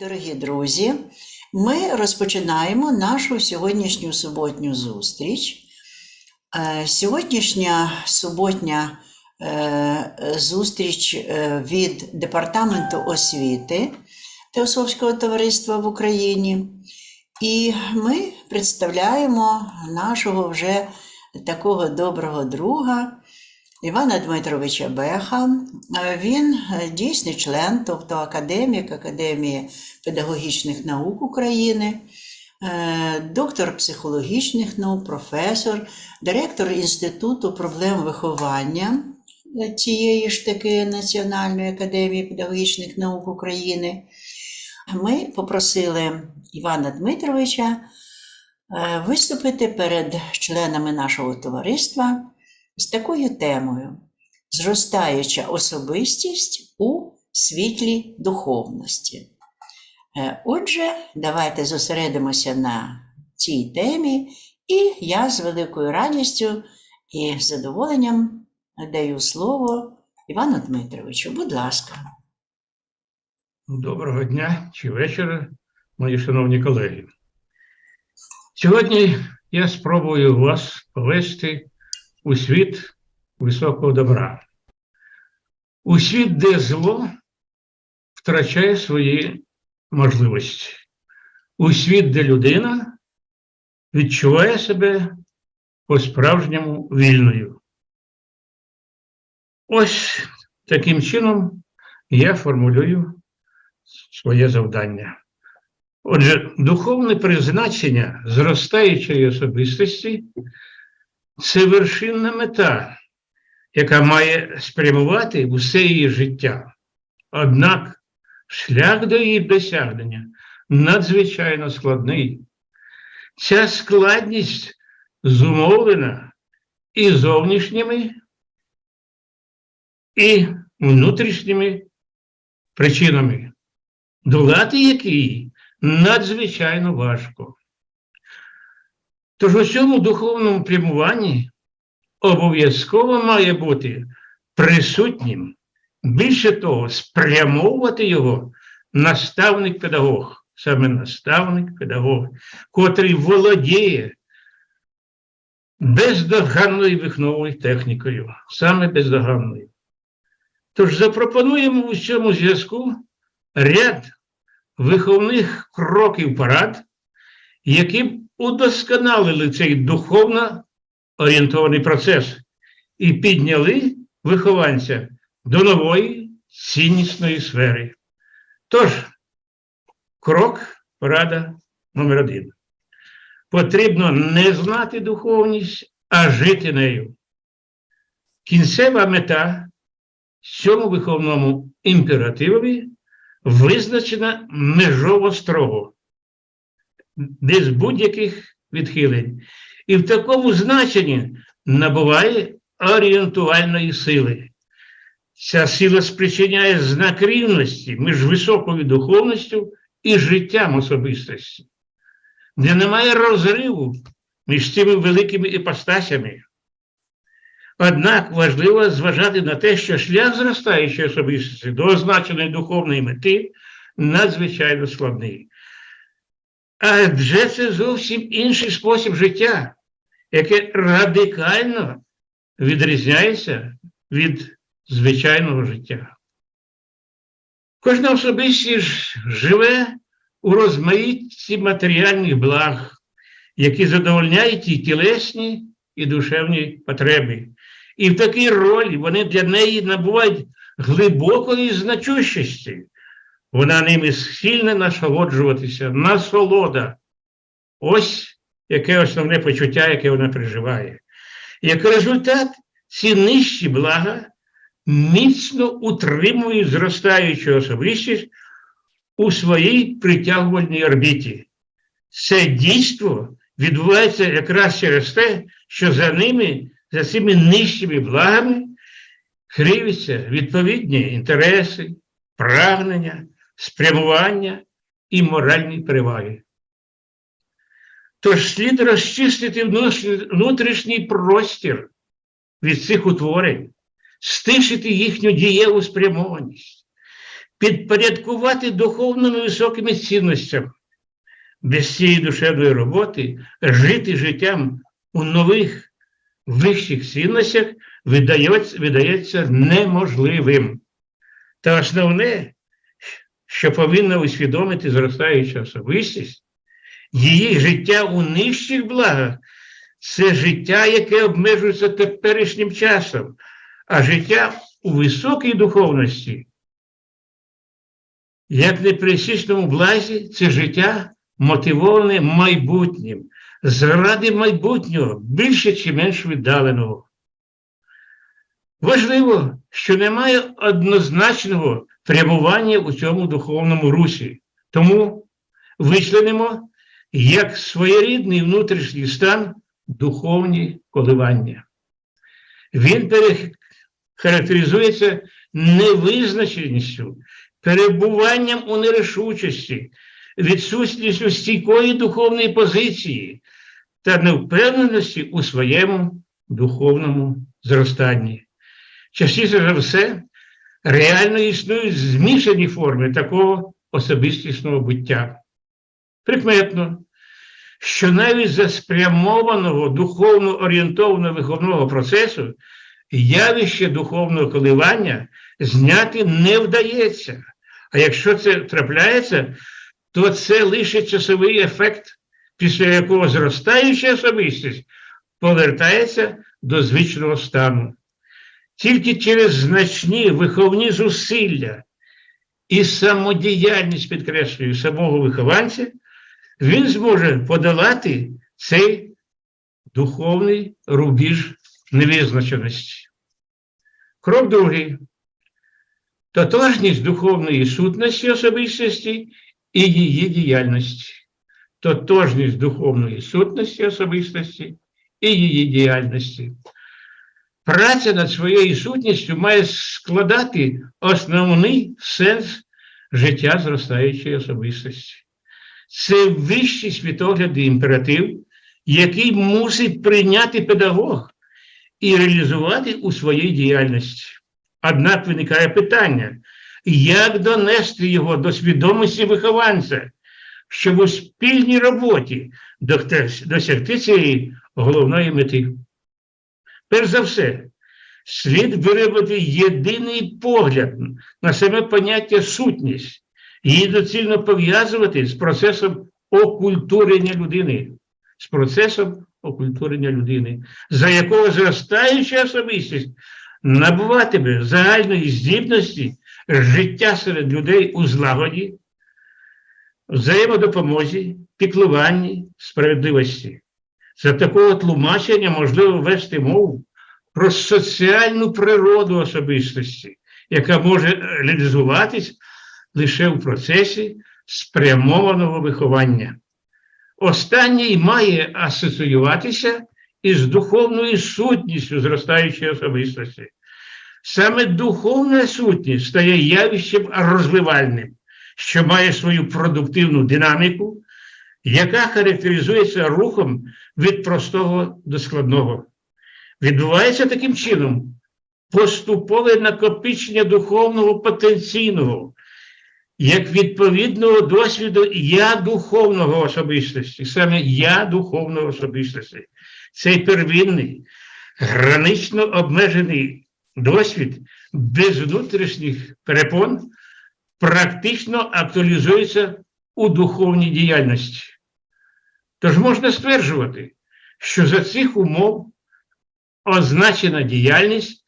Дорогі друзі, ми розпочинаємо нашу сьогоднішню суботню зустріч. Е, Сьогоднішня суботня е, зустріч е, від Департаменту освіти Теософського товариства в Україні. І ми представляємо нашого вже такого доброго друга Івана Дмитровича Беха. Він е, дійсний член, тобто академік Академії педагогічних наук України, е, доктор психологічних наук, професор, директор Інституту проблем виховання цієї ж таки Національної академії педагогічних наук України. Ми попросили Івана Дмитровича е, виступити перед членами нашого товариства з такою темою Зростаюча особистість у світлі духовності. Е, Отже, давайте зосередимося на цій темі, і я з великою радістю і задоволенням даю слово Івану Дмитровичу. Будь ласка. Доброго дня чи вечора, мої шановні колеги. Сьогодні я спробую вас повести у світ високого добра, у світ, де зло втрачає свої можливості, у світ, де людина відчуває себе по-справжньому вільною. Ось таким чином я формулюю своє завдання. Отже, духовне призначення зростаючої особистості це вершинна мета, яка має спрямувати усе її життя. Однак шлях до її досягнення надзвичайно складний. Ця складність зумовлена і зовнішніми, і внутрішніми причинами, долати які надзвичайно важко. Тож у цьому духовному прямуванні обов'язково має бути присутнім, більше того, спрямовувати його наставник-педагог, саме наставник-педагог, котрий володіє бездоганною вихновою технікою, саме бездоганною. Тож запропонуємо у цьому зв'язку ряд виховних кроків парад, які удосконалили цей духовно орієнтований процес і підняли вихованця до нової ціннісної сфери. Тож, крок порада номер один. Потрібно не знати духовність, а жити нею. Кінцева мета цьому виховному імперативові визначена межово строго, без будь-яких відхилень. І в такому значенні набуває орієнтувальної сили. Ця сила спричиняє знак рівності між високою духовністю і життям особистості, де немає розриву між цими великими іпостасями. Однак важливо зважати на те, що шлях зростаючої особистості до означеної духовної мети надзвичайно складний. Адже це зовсім інший спосіб життя, яке радикально відрізняється від звичайного життя. Кожна особистість живе у розмаїтті матеріальних благ, які задовольняють і тілесні і душевні потреби. І в такій ролі вони для неї набувають глибокої значущості. Вона ними схильна насолоджуватися, насолода. Ось яке основне почуття, яке вона переживає. Як результат, ці нижчі блага міцно утримують зростаючу особистість у своїй притягувальній орбіті. Це дійство відбувається якраз через те, що за ними, за цими нижчими благами, кривляться відповідні інтереси, прагнення, спрямування і моральні переваги. Тож слід розчистити внутрішній простір від цих утворень, стишити їхню дієву спрямованість, підпорядкувати духовними високими цінностями. Без цієї душевної роботи жити життям у нових вищих цінностях видається, видається неможливим. Та основне, що повинна усвідомити зростаюча особистість, її життя у нижчих благах це життя, яке обмежується теперішнім часом, а життя у високій духовності, як не при блазі, це життя мотивоване майбутнім, заради майбутнього, більше чи менш віддаленого. Важливо, що немає однозначного прямування у цьому духовному русі, тому вичленимо як своєрідний внутрішній стан духовні коливання. Він характеризується невизначеністю, перебуванням у нерішучості, відсутністю стійкої духовної позиції та невпевненості у своєму духовному зростанні. Частіше за все, реально існують змішані форми такого особистісного буття. Прикметно, що навіть за спрямованого духовно орієнтованого виховного процесу явище духовного коливання зняти не вдається. А якщо це трапляється, то це лише часовий ефект, після якого зростаюча особистість повертається до звичного стану. Тільки через значні виховні зусилля і самодіяльність, підкреслюю, самого вихованця, він зможе подолати цей духовний рубіж невизначеності. Крок другий. Тотожність духовної сутності особистості і її діяльності. Тотожність духовної сутності особистості і її діяльності. Праця над своєю сутністю має складати основний сенс життя зростаючої особистості. Це вищий світогляд і імператив, який мусить прийняти педагог і реалізувати у своїй діяльності. Однак виникає питання, як донести його до свідомості вихованця, щоб у спільній роботі досягти цієї головної мети. Перш за все, слід виробити єдиний погляд на саме поняття сутність, її доцільно пов'язувати з процесом окультурення людини, з процесом окультурення людини, за якого зростаюча особистість набуватиме загальної здібності життя серед людей у злагоді, взаємодопомозі, піклуванні, справедливості. За такого тлумачення можливо вести мову про соціальну природу особистості, яка може реалізуватись лише в процесі спрямованого виховання. Останній має асоціюватися із духовною сутністю зростаючої особистості. Саме духовна сутність стає явищем розвивальним, що має свою продуктивну динаміку, яка характеризується рухом від простого до складного. Відбувається таким чином поступове накопичення духовного потенційного, як відповідного досвіду я духовного особистості, саме я духовного особистості. Цей первинний, гранично обмежений досвід без внутрішніх перепон практично актуалізується у духовній діяльності. Тож можна стверджувати, що за цих умов означена діяльність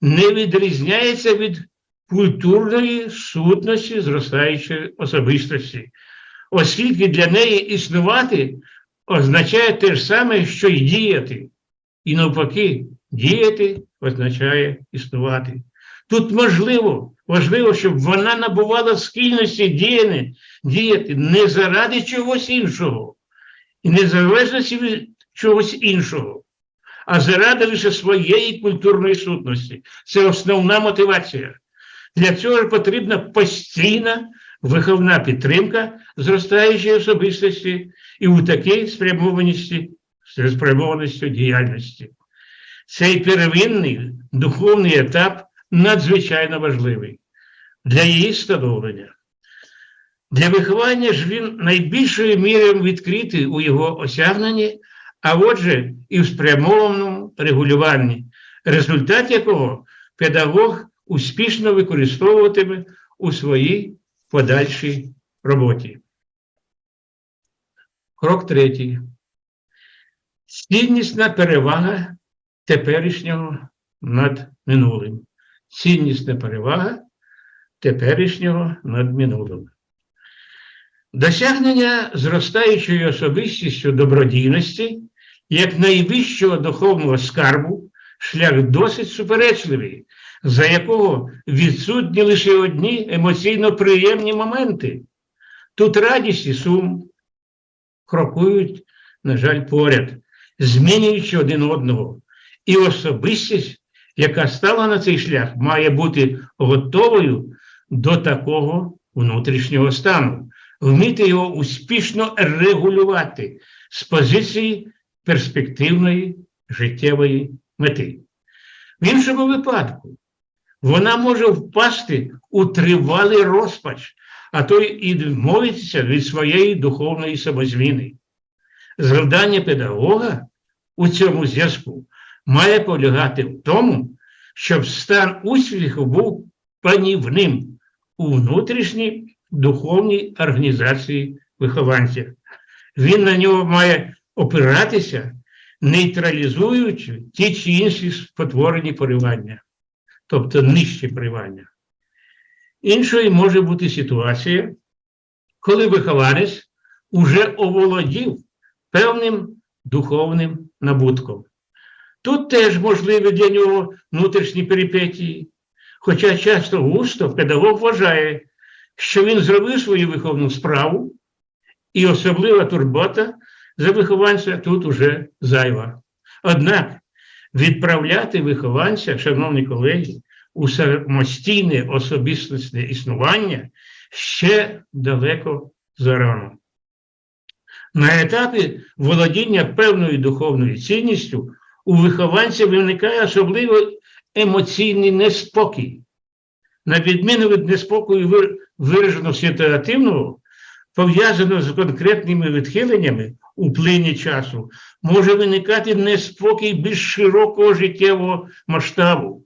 не відрізняється від культурної сутності зростаючої особистості, оскільки для неї існувати означає те ж саме, що й діяти. І навпаки, діяти означає існувати. Тут можливо, важливо, щоб вона набувала схильності діяти, не заради чогось іншого, і не від чогось іншого, а заради лише своєї культурної сутності. Це основна мотивація. Для цього потрібна постійна виховна підтримка зростаючої особистості і у такій спрямованості, спрямованості діяльності. Цей первинний духовний етап надзвичайно важливий. для її становлення. Для виховання ж він найбільшою мірою відкритий у його осягненні, а отже, і в спрямованому регулюванні, результат якого педагог успішно використовуватиме у своїй подальшій роботі. Крок третій. Ціннісна перевага теперішнього над минулим. Ціннісна перевага теперішнього над минулим. Досягнення зростаючою особистістю добродійності як найвищого духовного скарбу шлях досить суперечливий, за якого відсутні лише одні емоційно приємні моменти. Тут радість і сум крокують, на жаль, поряд, змінюючи один одного. І особистість, яка стала на цей шлях, має бути готовою до такого внутрішнього стану, вміти його успішно регулювати з позиції перспективної життєвої мети. В іншому випадку вона може впасти у тривалий розпач, а то і відмовитися від своєї духовної самозміни. Завдання педагога у цьому зв'язку має полягати в тому, щоб стан успіху був панівним у внутрішній духовній організації вихованця. Він на нього має опиратися, нейтралізуючи ті чи інші спотворені поривання, тобто нижчі поривання. Іншою може бути ситуація, коли вихованець уже оволодів певним духовним набутком. Тут теж можливі для нього внутрішні перипетії, хоча часто густо педагог вважає, що він зробив свою виховну справу, і особлива турбота за вихованця тут уже зайва. Однак відправляти вихованця, шановні колеги, у самостійне особистісне існування ще далеко зарано. На етапі володіння певною духовною цінністю у вихованця виникає особливо емоційний неспокій. На відміну від неспокою виражено ситуативного, пов'язаного з конкретними відхиленнями у плині часу, може виникати неспокій більш широкого життєвого масштабу,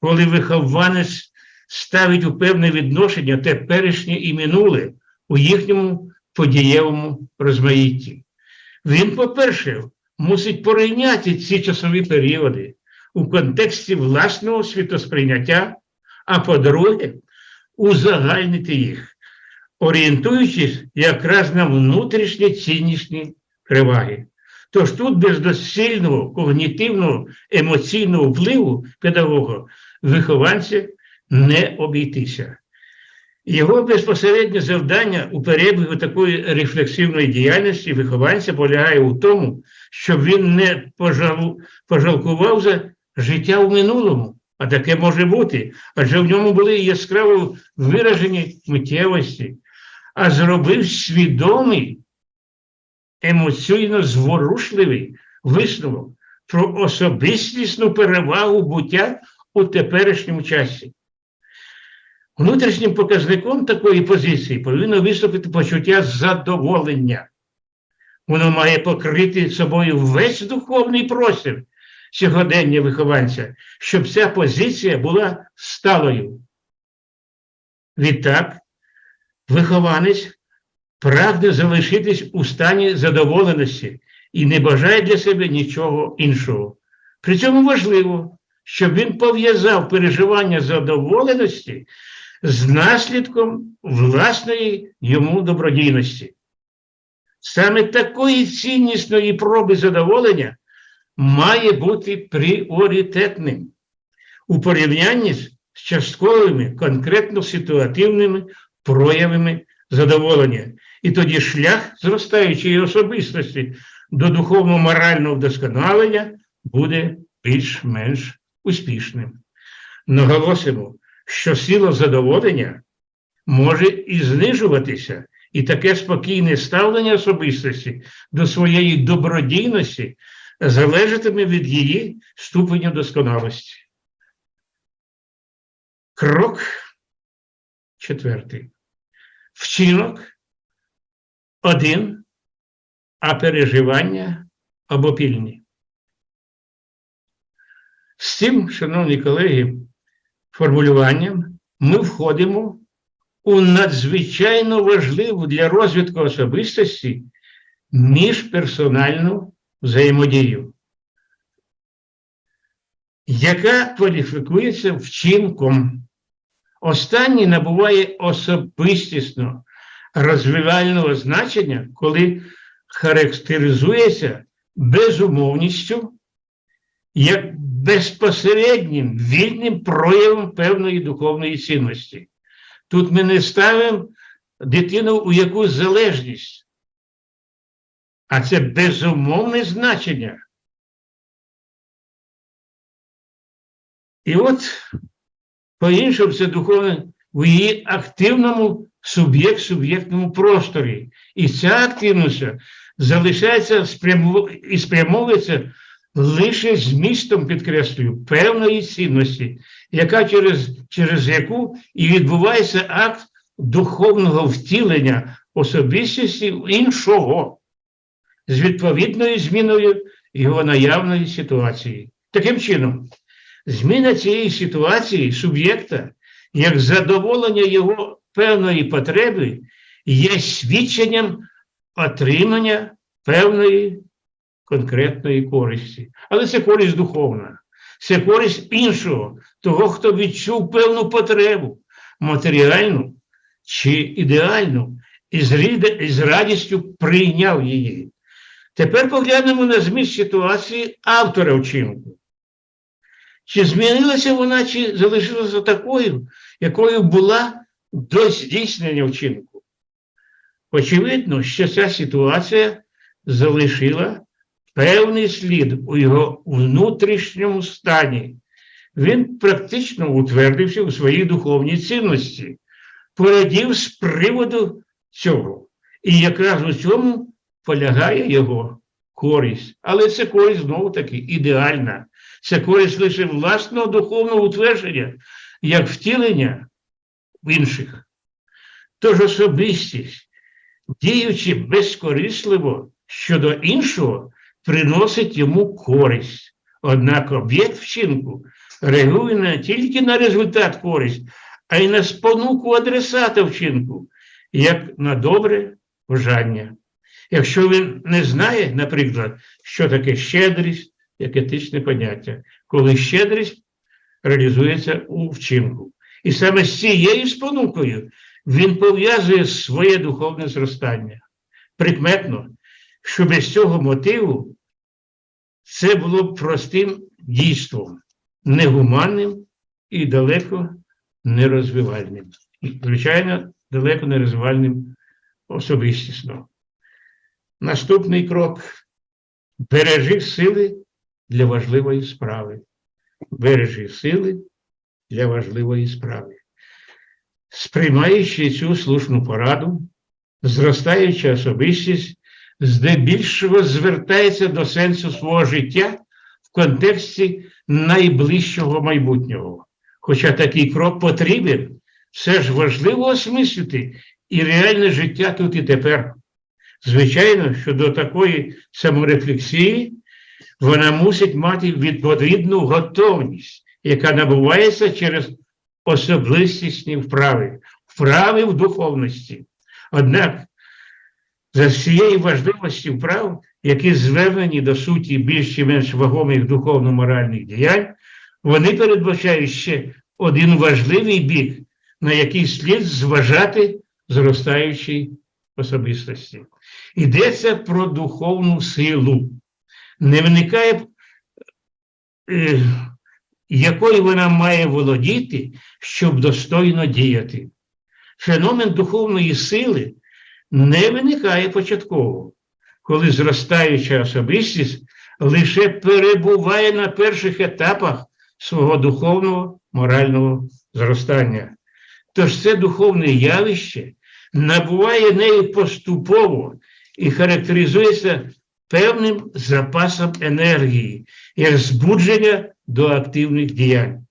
коли вихованець ставить у певне відношення теперішнє і минуле у їхньому подієвому розмаїтті. Він, по-перше, мусить порівняти ці часові періоди у контексті власного світосприйняття, а по-друге, узагальнити їх, орієнтуючись якраз на внутрішні ціннісні переваги. Тож тут без досильного когнітивного емоційного впливу педагога вихованця не обійтися. Його безпосереднє завдання у перебігу такої рефлексивної діяльності вихованця полягає у тому, щоб він не пожалкував за життя у минулому, а таке може бути, адже в ньому були яскраво виражені миттєвості, а зробив свідомий, емоційно зворушливий висновок про особистісну перевагу буття у теперішньому часі. Внутрішнім показником такої позиції повинно виступити почуття задоволення. Воно має покрити собою весь духовний простір сьогодення вихованця, щоб ця позиція була сталою. Відтак, вихованець прагне залишитись у стані задоволеності і не бажає для себе нічого іншого. При цьому важливо, щоб він пов'язав переживання задоволеності з наслідком власної йому добродійності. Саме такої ціннісної проби задоволення має бути пріоритетним у порівнянні з частковими конкретно ситуативними проявами задоволення. І тоді шлях зростаючої особистості до духовно-морального вдосконалення буде більш-менш успішним. Наголосимо, що сила задоволення може і знижуватися, і таке спокійне ставлення особистості до своєї добродійності залежатиме від її ступеню досконалості. Крок четвертий. Вчинок один, а переживання обопільні. З цим, шановні колеги, формулюванням ми входимо у надзвичайно важливу для розвитку особистості міжперсональну взаємодію, яка кваліфікується вчинком. Останній набуває особистісно розвивального значення, коли характеризується безумовністю як безпосереднім вільним проявом певної духовної цінності. Тут ми не ставимо дитину у якусь залежність, а це безумовне значення. І от по-іншому це духовне в її активному суб'єкт-суб'єктному просторі. І ця активність залишається і спрямовується лише змістом, підкреслюю, певної цінності, яка через, через яку і відбувається акт духовного втілення особистості іншого з відповідною зміною його наявної ситуації. Таким чином, зміна цієї ситуації суб'єкта як задоволення його певної потреби є свідченням отримання певної конкретної користі. Але це користь духовна, це користь іншого, того, хто відчув певну потребу, матеріальну чи ідеальну, і з, радістю прийняв її. Тепер поглянемо на зміст ситуації автора вчинку. Чи змінилася вона, чи залишилася такою, якою була до здійснення вчинку? Очевидно, що ця ситуація залишила певний слід у його внутрішньому стані. Він практично утвердився у своїй духовній цінності, порадів з приводу цього. І якраз у цьому полягає його користь. Але це користь знову таки ідеальна. Це користь лише власного духовного утвердження, як втілення в інших. Тож особистість, діючи безкорисливо щодо іншого, приносить йому користь. Однак об'єкт вчинку реагує не тільки на результат користь, а й на спонуку адресата вчинку, як на добре бажання. Якщо він не знає, наприклад, що таке щедрість, як етичне поняття, коли щедрість реалізується у вчинку. І саме з цією спонукою він пов'язує своє духовне зростання. Прикметно, що без цього мотиву це було б простим дійством, негуманним і далеко нерозвивальним. Звичайно, далеко нерозвивальним особистісно. Наступний крок бережи сили для важливої справи. Бережи сили для важливої справи. Сприймаючи цю слушну пораду, зростаюча особистість здебільшого звертається до сенсу свого життя в контексті найближчого майбутнього. Хоча такий крок потрібен, все ж важливо осмислити і реальне життя тут і тепер. Звичайно, що до такої саморефлексії вона мусить мати відповідну готовність, яка набувається через особистісні вправи, вправи в духовності. Однак за всієї важливості вправ, які звернені до суті більш чи менш вагомих духовно-моральних діянь, вони передбачають ще один важливий бік, на який слід зважати зростаючій особистості. Йдеться про духовну силу. Не виникає, е, якою вона має володіти, щоб достойно діяти. Феномен духовної сили не виникає початково, коли зростаюча особистість лише перебуває на перших етапах свого духовного морального зростання. Тож це духовне явище набуває нею поступово і характеризується певним запасом енергії, як збудження до активних діянь.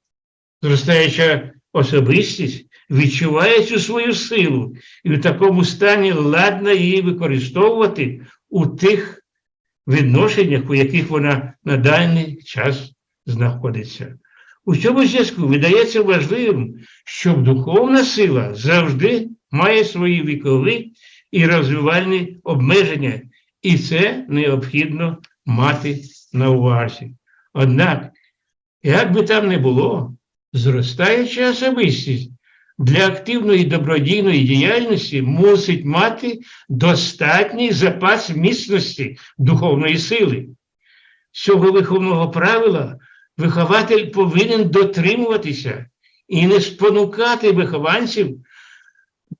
Зростаюча особистість відчуває цю свою силу і в такому стані ладна її використовувати у тих відношеннях, у яких вона на даний час знаходиться. У цьому зв'язку видається важливим, щоб духовна сила завжди має свої вікові і розвивальні обмеження, і це необхідно мати на увазі. Однак, як би там не було, зростаюча особистість для активної добродійної діяльності мусить мати достатній запас міцності духовної сили. Цього виховного правила вихователь повинен дотримуватися і не спонукати вихованців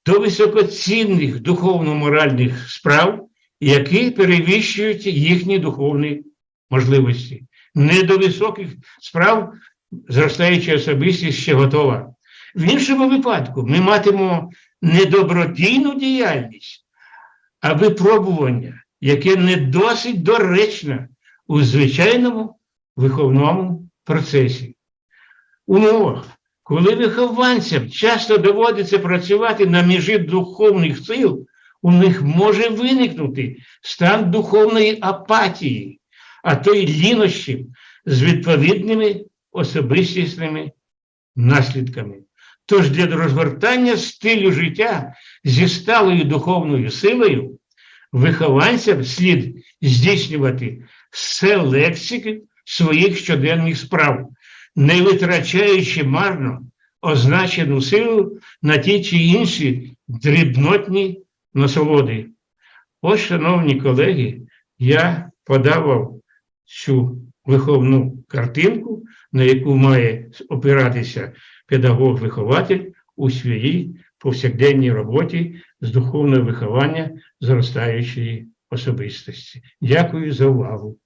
до високоцінних духовно-моральних справ, які перевищують їхні духовні можливості. Не до високих справ зростаюча особистість ще готова. В іншому випадку ми матимемо не добродійну діяльність, а випробування, яке не досить доречне у звичайному виховному процесі. Умовах, коли вихованцям часто доводиться працювати на межі духовних сил, у них може виникнути стан духовної апатії, а то й лінощів з відповідними особистісними наслідками. Тож для розгортання стилю життя зі сталою духовною силою вихованцям слід здійснювати селекцію своїх щоденних справ, не витрачаючи марно означену силу на ті чи інші дрібнотні насолоди. Ось, шановні колеги, я подавав цю виховну картинку, на яку має опиратися педагог-вихователь у своїй повсякденній роботі з духовного виховання зростаючої особистості. Дякую за увагу.